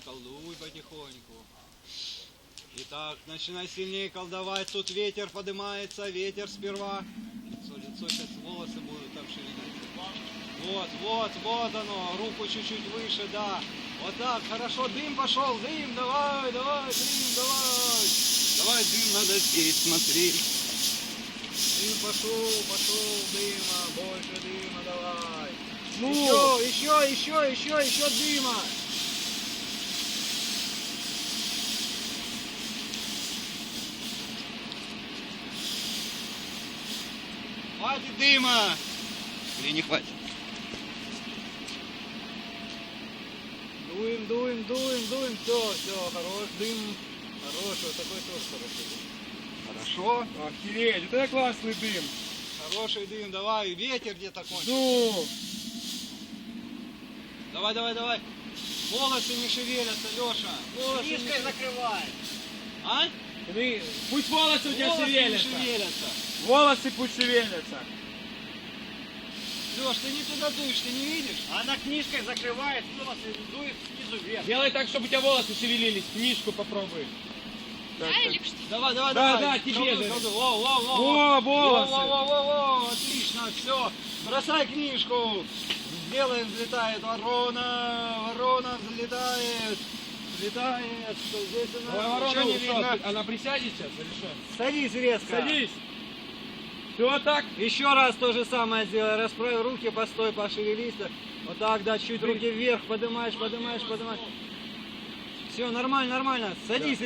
колдуй, колдуй потихоньку. Итак, начинай сильнее колдовать. Тут ветер поднимается, ветер сперва. Лицо, лицо, сейчас волосы будут там шевелиться. Вот, вот, вот оно. Руку чуть-чуть выше, да. Вот так, хорошо. Дым пошел, дым, давай, давай, дым, давай. Давай, дым, надо здесь смотреть. Дым пошел, пошел, дыма, больше дыма давай. Ну. Еще, еще, еще, еще, еще дыма. Хватит дыма. Или не хватит? Дуем, дуем, дуем, дуем. Все, все, хорош дым. Хороший, вот такой тоже хороший дым. Хорошо. Охереть, это классный дым. Хороший дым, давай. Ветер где-то кончится. Ну, Давай, давай, давай. Волосы не шевелятся, Леша. Волосы не Книжкой шевелятся. закрывай. А? ты- пусть волосы у тебя Волосы не шевелятся. Волосы пусть шевелятся. Леш, ты не туда дуешь, ты не видишь? Она книжкой закрывает, волосы дует снизу вверх. Делай так, чтобы у тебя волосы шевелились. Книжку попробуй. Так, так. Давай, давай, Да, давай. да, тебе Колдуй, же. Во, во, во, Во, волосы. Во, во, во, во, отлично, все. Бросай книжку. Сделаем, взлетает ворона, ворона взлетает. Взлетает, что здесь у нас Давай, ворона, не что, видно. она присядет сейчас или что? Садись резко. Садись. Все так? Еще раз то же самое сделай. Расправь руки, постой, пошевелись. Вот так, да, чуть руки вверх поднимаешь, поднимаешь, поднимаешь. Все, нормально, нормально. Садись.